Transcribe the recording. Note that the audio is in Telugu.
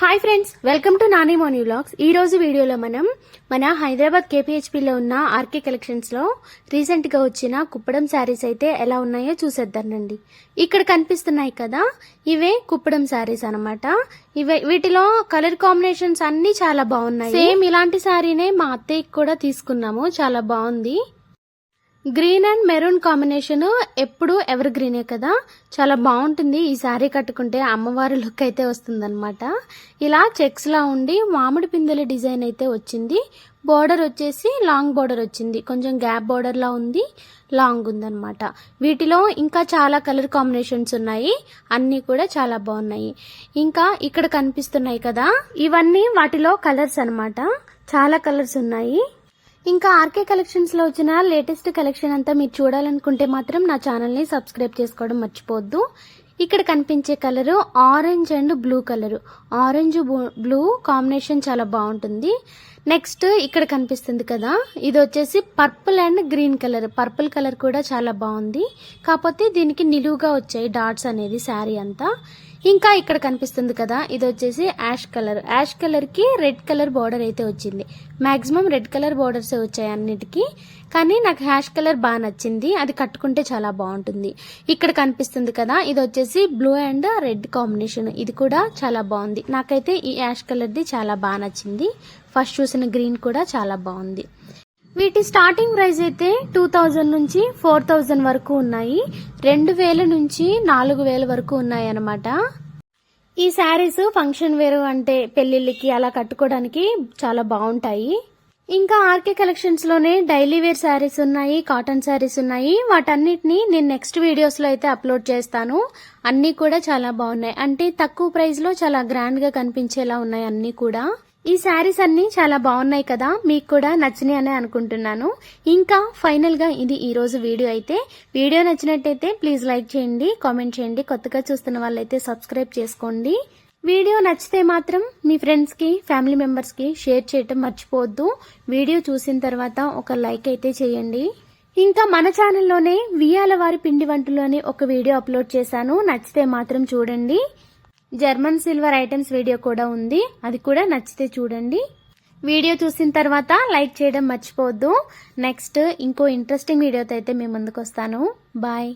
Hi friends welcome to Nani Moni vlogs. ఈ రోజు వీడియోలో మనం మన హైదరాబాద్ కేపీహెచ్పిలో ఉన్న ఆర్కే కలెక్షన్స్లో రీసెంట్గా వచ్చిన కుప్పడం శారీస్ అయితే ఎలా ఉన్నాయో చూసేద్దానండి ఇక్కడ కనిపిస్తున్నాయి కదా ఇవే కుప్పడం శారీస్ అనమాట ఇవే వీటిలో కలర్ కాంబినేషన్స్ అన్నీ చాలా బాగున్నాయి. సేమ్ ఇలాంటి శారీనే మా అత్తయ్యకి కూడా తీసుకున్నాము చాలా బాగుంది. గ్రీన్ అండ్ మెరూన్ కాంబినేషన్ ఎప్పుడు ఎవర్ గ్రీనే కదా. చాలా బాగుంటుంది ఈ శారీ కట్టుకుంటే అమ్మవారి లుక్ అయితే వస్తుందన్నమాట. ఇలా చెక్స్లా ఉండి మామిడి పిందెల డిజైన్ అయితే వచ్చింది. బోర్డర్ వచ్చేసి లాంగ్ బోర్డర్ వచ్చింది. కొంచెం గ్యాప్ బోర్డర్లా ఉంది లాంగ్ ఉందన్నమాట. వీటిలో ఇంకా చాలా కలర్ కాంబినేషన్స్ ఉన్నాయి. అన్నీ కూడా చాలా బాగున్నాయి. ఇంకా ఇక్కడ కనిపిస్తున్నాయి కదా. ఇవన్నీ వాటిలో కలర్స్ అనమాట చాలా కలర్స్ ఉన్నాయి. ఇంకా ఆర్కే కలెక్షన్స్లో వచ్చిన లేటెస్ట్ కలెక్షన్ అంతా మీరు చూడాలనుకుంటే మాత్రం నా ఛానల్ని సబ్స్క్రైబ్ చేసుకోవడం మర్చిపోవద్దు. ఇక్కడ కనిపించే colour orange and blue colour. Orange blue combination చాలా బాగుంటుంది. నెక్స్ట్ ఇక్కడ కనిపిస్తుంది కదా ఇది వచ్చేసి purple and green colour purple colour కూడా చాలా బాగుంది. కాకపోతే దీనికి నిలువుగా వచ్చాయి డాట్స్ అనేది శారీ అంతా. ఇంకా ఇక్కడ కనిపిస్తుంది కదా ఇది వచ్చేసి యాష్ కలర్. యాష్ కలర్కి రెడ్ కలర్ బార్డర్ అయితే వచ్చింది. మ్యాక్సిమం రెడ్ కలర్ బార్డర్స్ వచ్చాయి అన్నిటికీ కానీ నాకు హ్యాష్ కలర్ బాగా నచ్చింది. అది కట్టుకుంటే చాలా బాగుంటుంది. ఇక్కడ కనిపిస్తుంది కదా ఇది వచ్చేసి బ్లూ అండ్ రెడ్ కాంబినేషన్. ఇది కూడా చాలా బాగుంది. నాకైతే ఈ యాష్ కలర్ది చాలా బాగా నచ్చింది. ఫస్ట్ చూసిన గ్రీన్ కూడా చాలా బాగుంది. వీటి స్టార్టింగ్ ప్రైస్ అయితే టూ థౌజండ్ నుంచి ఫోర్ థౌజండ్ వరకు ఉన్నాయి. రెండు వేల నుంచి నాలుగు వేల వరకు ఉన్నాయి అన్నమాట. ఈ శారీస్ ఫంక్షన్ వేరు అంటే పెళ్ళిళ్ళకి అలా కట్టుకోవడానికి చాలా బాగుంటాయి. ఇంకా ఆర్కే కలెక్షన్స్లోనే డైలీ వేర్ శారీస్ ఉన్నాయి కాటన్ శారీస్ ఉన్నాయి. వాటన్నిటిని నేను నెక్స్ట్ వీడియోస్లో అయితే అప్లోడ్ చేస్తాను. అన్ని కూడా చాలా బాగున్నాయి. అంటే తక్కువ ప్రైస్లో చాలా గ్రాండ్గా కనిపించేలా ఉన్నాయి అన్ని కూడా. ఈ శారీస్ అన్ని చాలా బాగున్నాయి కదా మీకు కూడా నచ్చినాయి అని అనుకుంటున్నాను. ఇంకా ఫైనల్గా ఇది ఈరోజు వీడియో అయితే. వీడియో నచ్చినట్టయితే ప్లీజ్ లైక్ చేయండి కామెంట్ చేయండి కొత్తగా చూస్తున్న వాళ్ళైతే సబ్స్క్రైబ్ చేసుకోండి. వీడియో నచ్చితే మాత్రం మీ ఫ్రెండ్స్కి ఫ్యామిలీ మెంబర్స్కి షేర్ చేయటం మర్చిపోవద్దు. వీడియో చూసిన తర్వాత ఒక లైక్ అయితే చేయండి. ఇంకా మన ఛానల్లోనే వియాల వారి పిండి వంటలు అని ఒక వీడియో అప్లోడ్ చేశాను. నచ్చితే మాత్రం చూడండి. జర్మన్ సిల్వర్ ఐటమ్స్ వీడియో కూడా ఉంది. అది కూడా నచ్చితే చూడండి. వీడియో చూసిన తర్వాత లైక్ చేయడం మర్చిపోవద్దు. నెక్స్ట్ ఇంకో ఇంట్రెస్టింగ్ వీడియోతో అయితే మేము ముందుకు వస్తాను. బాయ్.